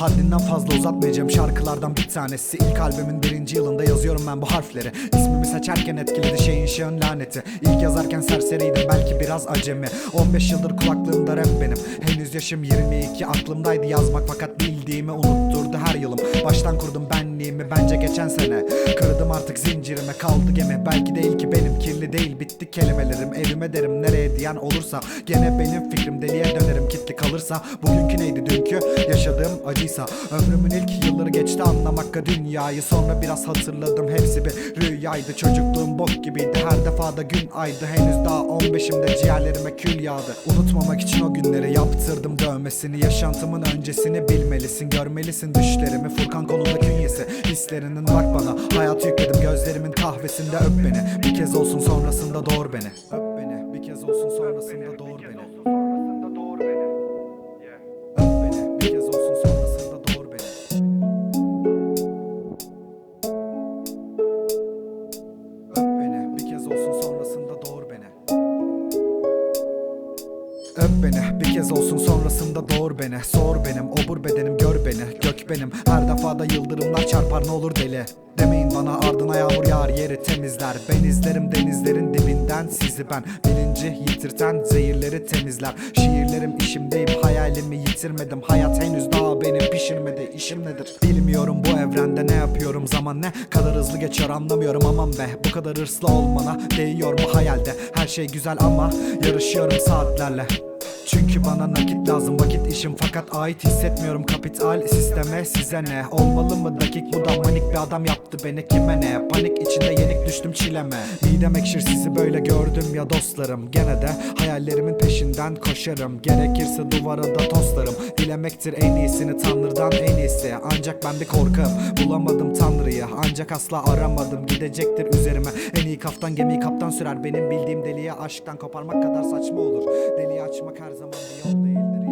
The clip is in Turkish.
Haddinden fazla uzatmayacağım şarkılardan bir tanesi. İlk albümün birinci yılında yazıyorum ben bu harfleri. İsmimi seçerken etkiledi şeyin şeyin laneti. İlk yazarken serseriydim belki biraz acemi. 15 yıldır kulaklığımda rap benim. Henüz yaşım 22 aklımdaydı yazmak fakat bildiğimi unutturdu her yılım. Baştan kurdum benliğimi bence geçen sene. Kırdım artık zincirime kaldı gemi. Belki değil ki benim kirli değil bitti kelimelerim. Evime derim nereye diyen olursa Gene benim fikrim deliye dönerim. Kitli kalırsa Bugünkü neydi dünkü? Yaşadığım acıysa. Ömrümün ilk yılları geçti anlamakla dünyayı. Sonra biraz hatırladım hepsi bir rüyaydı. Çocukluğum bok gibiydi her defada gün aydı. Henüz daha 15'imde ciğerlerime kül yağdı. Unutmamak için o günleri yaptırdım dövmesini. Yaşantımın öncesini bilmelisin Görmelisin düşlerimi. Furkan kolunda künyesi Hislerinin bak bana. Hayat yükledim gözlerimin kahvesinde öp beni. Bir kez olsun sonrasında doğur beni. Öp beni bir kez olsun sonrasında doğur beni. olsun sonrasında doğur beni. Bir kez olsun sonrasında doğur beni. Sor benim obur bedenim gör beni. Gök benim. Her defada yıldırımlar çarpar ne olur deli. Demeyin bana ardına yağmur yağar yeri temizler. Ben izlerim denizlerin dibinden sizi ben. Bilinci yitirten zehirleri temizler. Şiirlerim işimdeyim hayalimi yitirmedim. Hayat henüz daha beni pişirmedi işim nedir? Bilmiyorum bu evrende ne yapıyorum zaman ne kadar hızlı geçiyor anlamıyorum. Aman be Bu kadar hırslı olmana değiyor mu hayalde? Her şey güzel ama yarışıyorum saatlerle çünkü bana nakit lazım vakit işim. Fakat ait hissetmiyorum kapital sisteme size ne? Olmalı mı dakik? Bu da manik bir adam yaptı beni kime ne? Panik içinde yenik düştüm çileme. Midem ekşir sizi böyle gördüm ya dostlarım. Gene de hayallerimin peşinden koşarım. Gerekirse duvara da toslarım Dilemektir en iyisini tanrıdan en iyisi. Ancak ben bir korkam bulamadım tanrıyı Ancak asla aramadım. Gidecektir üzerime. En iyi kaftan gemiyi kaptan sürer. Benim bildiğim deliye aşktan koparmak kadar saçma olur. Deliği açmak her zaman bir yol değildir